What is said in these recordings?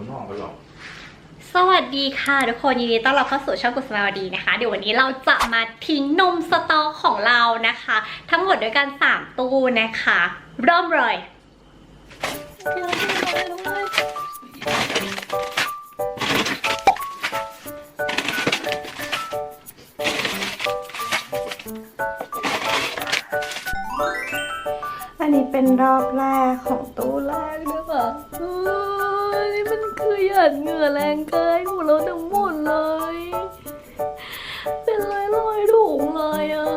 ข้างนอกกันหรอก สวัสดีค่ะทุกคนยินดีต้อนรับเข้าสู่ช่องกุศลาวดีนะคะ เดี๋ยววันนี้เราจะมาทิ้งนมสต๊อกของเรานะคะ ทั้งหมดด้วยกัน 3 ตู้นะคะ เริ่มเลยอันนี้เป็นรอบแรกของตู้แรก หยาดเหงื่อแรงเกินของเราทั้งหมดเลย เป็นรอยรอยๆถุงเลยอะ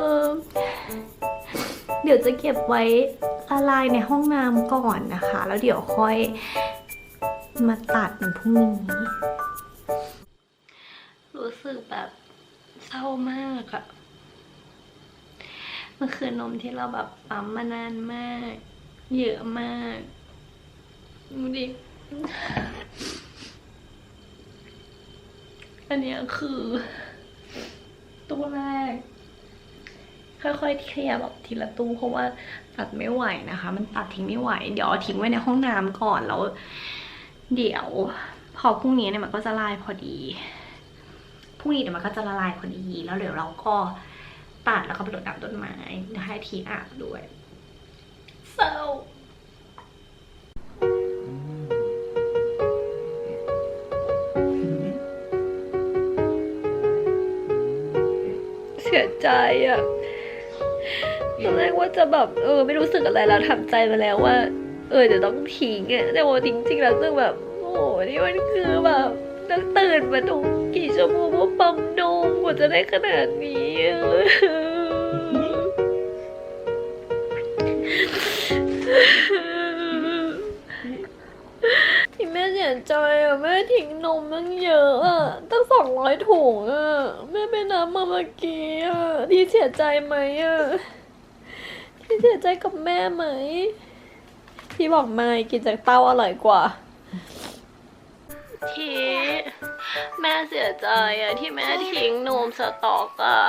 เดี๋ยวจะเก็บไว้ละลายในห้องน้ำก่อนนะคะ แล้วเดี๋ยวค่อยมาตัดในพรุ่งนี้ รู้สึกแบบเศร้ามากอะมันคือนมที่เราแบบปั๊มมานานมาก เยอะมากดูดิ อันนี้คือตู้แรก ค่อยๆเคลียร์แบบทีละตู้เพราะว่าตัดไม่ไหวนะคะ มันตัดทิ้งไม่ไหว เดี๋ยวทิ้งไว้ในห้องน้ำก่อนแล้ว เดี๋ยว พอพรุ่งนี้เนี่ยมันก็จะละลายพอดีพรุ่งนี้เดี๋ยวมันก็จะละลายพอดีแล้วเดี๋ยวเราก็ตัดแล้วก็ไปรดน้ำต้นไม้ให้ทีอาบด้วย so ใจอะตอนแรกว่าจะแบบเออ ไม่รู้สึกอะไรแล้วทำใจมาแล้วว่า เออเดี๋ยวต้องทิ้งอะแต่ว่าจริงๆแล้วซึ่งแบบ โอ้โหนี่มันคือแบบต้องตื่นมาตรงกี่ชั่วโมงว่าปั๊มนมกว่าจะได้ขนาดนี้อะ ยใจอะแม่ทิ้งนมตั้งเยอะอะตั้งสองร้อยถุงอะแม่ไปน้ำมาเมื่อกี้อะที่เสียใจไหมอะที่เสียใจกับแม่ไหมพี่บอกไม่กินจากเต้าอร่อยกว่าทีแม่เสียใจอะที่แม่ทิ้งนมสต๊อกอะ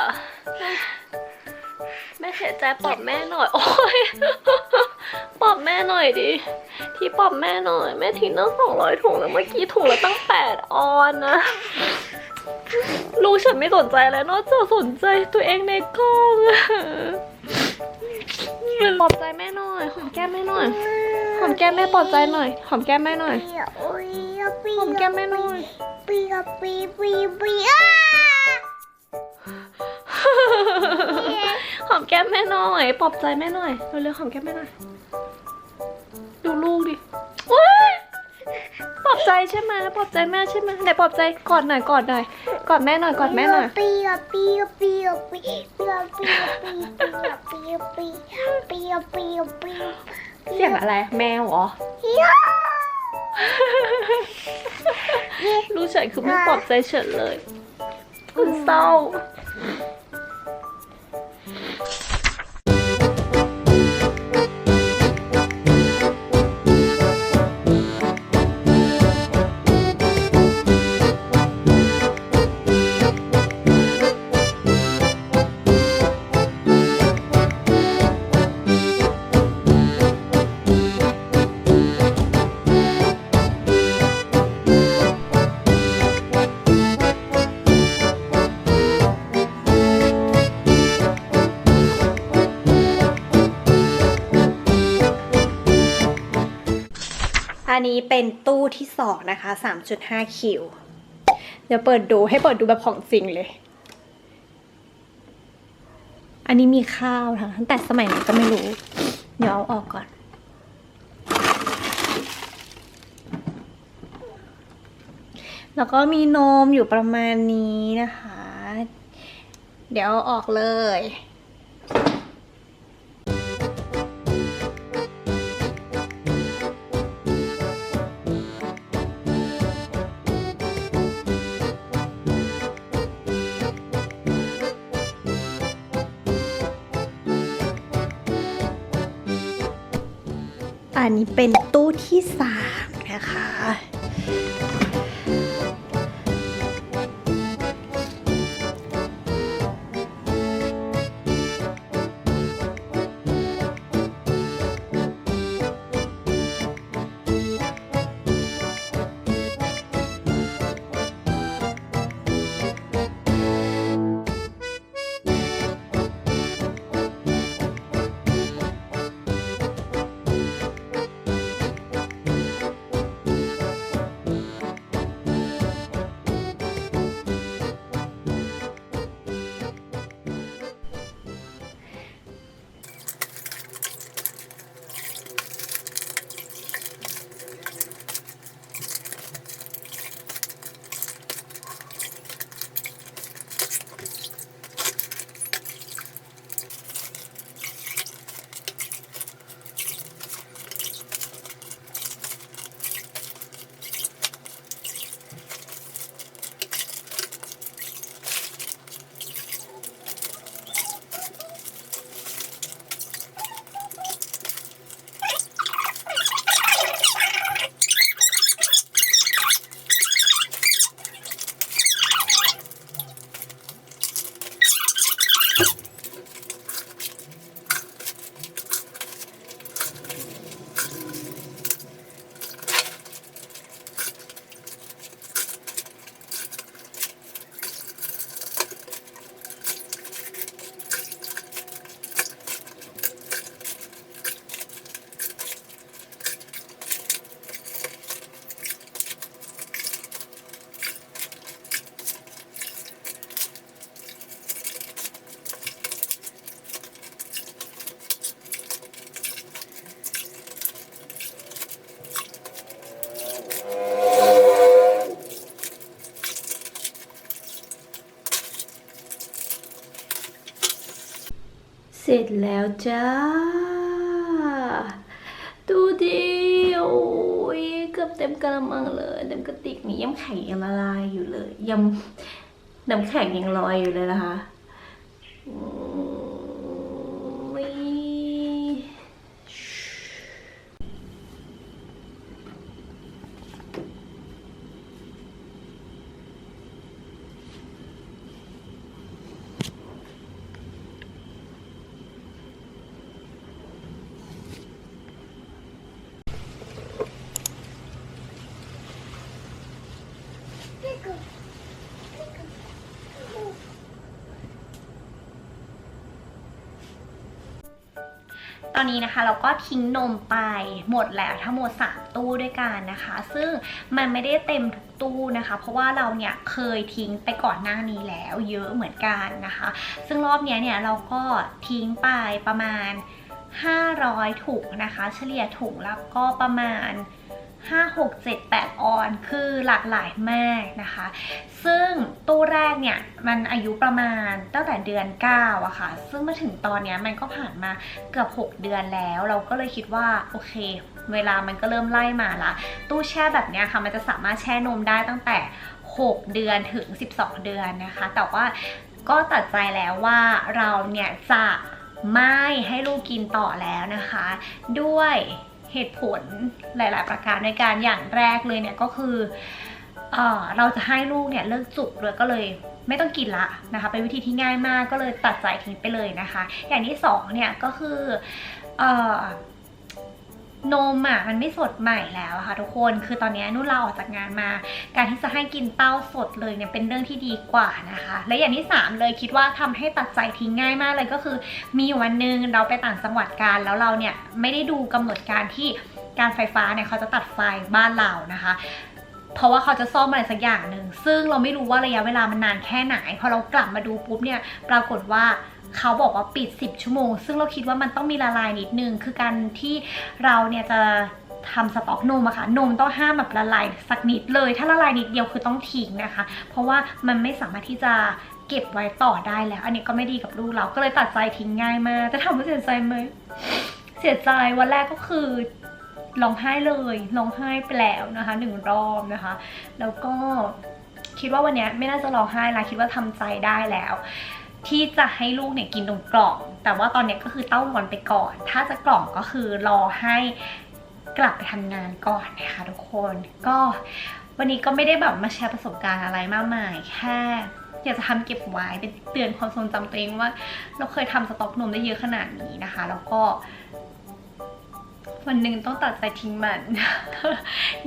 แม่เสียใจปลอบแม่หน่อย โอ้ยปลอบแม่หน่อยดิ ที่ปลอบแม่หน่อย แม่ทิ้งตั้งสองร้อยถุงแล้วเมื่อกี้ถุงละตั้งแปดออนนะลูกฉันไม่สนใจแล้วนอกจากสนใจตัวเองในกล้องอะปลอบใจแม่หน่อย หอมแก้มแม่หน่อยหอมแก้มแม่ปลอบใจหน่อยหอมแก้มแม่หน่อยหอมแก้มแม่หน่อยปีกับปีปีปีอ้า หอมแก้มแม่หน่อยปลอบใจแม่หน่อยเร็วๆหอมแก้มแม่หน่อยดูลูกดิว้ายปลอบใจใช่ไหมปลอบใจแม่ใช่ไหมไหนปลอบใจกอดหน่อยกอดหน่อยกอดแม่หน่อยกอดแม่หน่อยปีกับปีกับปีกับปีปีกับปีกับปีปีกับปีปีกับปีกับปีเสียงอะไรแมวเหรอย่าลูกเฉยคือไม่ปลอบใจเฉยเลยคุณเศร้า อันนี้เป็นตู้ที่สองนะคะ 3.5 คิว เดี๋ยวเปิดดูให้เปิดดูแบบของจริงเลย อันนี้มีข้าวค่ะตั้งแต่สมัยไหนก็ไม่รู้ เดี๋ยวเอาออกก่อนแล้วก็มีนมอยู่ประมาณนี้นะคะ เดี๋ยวเอาออกเลย อันนี้เป็นตู้ที่สามนะคะ สร็จแล้วจ้า ดูดิโอ้ยเกือบเต็มกระมังเลยเต็มกระติกนี้ยังแข็งยังละลายอยู่เลยยังน้ำแข็งยังลอยอยู่เลยนะคะอืมนี่ ตอนนี้นะคะเราก็ทิ้งนมไปหมดแล้วทั้งหมด 3 ตู้ด้วยกันนะคะ ซึ่งมันไม่ได้เต็มทุกตู้นะคะ เพราะว่าเราเนี่ยเคยทิ้งไปก่อนหน้านี้แล้วเยอะเหมือนกันนะคะ ซึ่งรอบเนี้ยเนี่ยเราก็ทิ้งไปประมาณ 500ถุงนะคะ เฉลี่ยถุงละก็ประมาณ 5 6 7 8 ออน คือหลากหลายมากนะคะ ซึ่งตู้แรกเนี่ย มันอายุประมาณตั้งแต่เดือน 9อะค่ะ ซึ่งมาถึงตอนเนี้ยมันก็ผ่านมาเกือบ 6 เดือนแล้ว เราก็เลยคิดว่าโอเค เวลามันก็เริ่มไล่มาละ ตู้แช่แบบเนี้ยค่ะ มันจะสามารถแช่นมได้ตั้งแต่ 6 เดือนถึง 12 เดือนนะคะ แต่ว่าก็ตัดใจแล้วว่าเราเนี่ยจะไม่ให้ลูกกินต่อแล้วนะคะ ด้วย เหตุผลหลาย ๆ ประการในการอย่างแรกเลยเนี่ยก็คือเออเราจะให้ลูกเนี่ยเลิกจุกเลยก็เลยไม่ต้องกินละนะคะ เป็นวิธีที่ง่ายมากก็เลยตัดใจทิ้งไปเลยนะคะ อย่างที่สองเนี่ยก็คือเออ นมอะมันไม่สดใหม่แล้วค่ะทุกคน คือตอนนี้นุ่นลาออกจากงานมา การที่จะให้กินเต้าสดเลยเนี่ยเป็นเรื่องที่ดีกว่านะคะ และอย่างที่สามเลยคิดว่าทำให้ตัดใจทิ้งง่ายมากเลยก็คือ มีวันหนึ่งเราไปต่างจังหวัดกันแล้วเราเนี่ยไม่ได้ดูกำหนดการที่การไฟฟ้าเนี่ยเขาจะตัดไฟบ้านเรานะคะเพราะว่าเขาจะซ่อมอะไรสักอย่างหนึ่ง ซึ่งเราไม่รู้ว่าระยะเวลามันนานแค่ไหน พอเรากลับมาดูปุ๊บเนี่ย ปรากฏว่า เขาบอกว่าปิด 10 ชั่วโมง ซึ่งเราคิดว่ามันต้องมีละลายนิดนึง คือการที่เราเนี่ยจะทำสต็อกนมอะค่ะนมต้องห้ามแบบละลายสักนิดเลย ถ้าละลายนิดเดียวคือต้องทิ้งนะคะ เพราะว่ามันไม่สามารถที่จะเก็บไว้ต่อได้แล้ว อันนี้ก็ไม่ดีกับลูกเราก็เลยตัดใจทิ้งง่ายมากจะถามว่าเสียใจไหมเสียใจวันแรกก็คือร้องไห้เลยร้องไห้ไปแล้วนะคะหนึ่งรอบนะคะ แล้วก็คิดว่าวันนี้ไม่น่าจะร้องไห้ละคิดว่าทำใจได้แล้ว ที่จะให้ลูกเนี่ยกินตรงกล่อง แต่ว่าตอนเนี้ยก็คือเต้านวลไปก่อน ถ้าจะกล่องก็คือรอให้กลับไปทำงานก่อนนะคะทุกคนก็วันนี้ก็ไม่ได้แบบมาแชร์ประสบการณ์อะไรมากมาย แค่อยากจะทำเก็บไว้เป็นเตือนความทรงจำตัวเองว่า เราเคยทำสต็อกนมได้เยอะขนาดนี้นะคะ แล้วก็ วันหนึ่งต้องตัดใจทิ้งมัน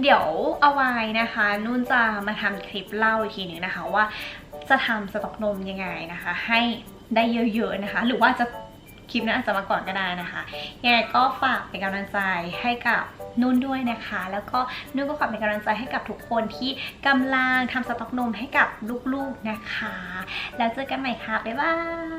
เดี๋ยวเอาไว้นะคะ นุ่นจะมาทำคลิปเล่าอีกทีหนึ่งนะคะว่า จะทำสต็อกนมยังไงนะคะ ให้ได้เยอะๆนะคะ หรือว่าจะคลิปนั้นอาจจะมาก่อนก็ได้นะคะยังไงก็ฝากเป็นกำลังใจให้กับนุ่นด้วยนะคะ แล้วก็นุ่นก็ขอเป็นกำลังใจให้กับทุกคนที่กำลังทำสต็อกนมให้กับลูกๆนะคะ แล้วเจอกันใหม่ค่ะ บ๊ายบาย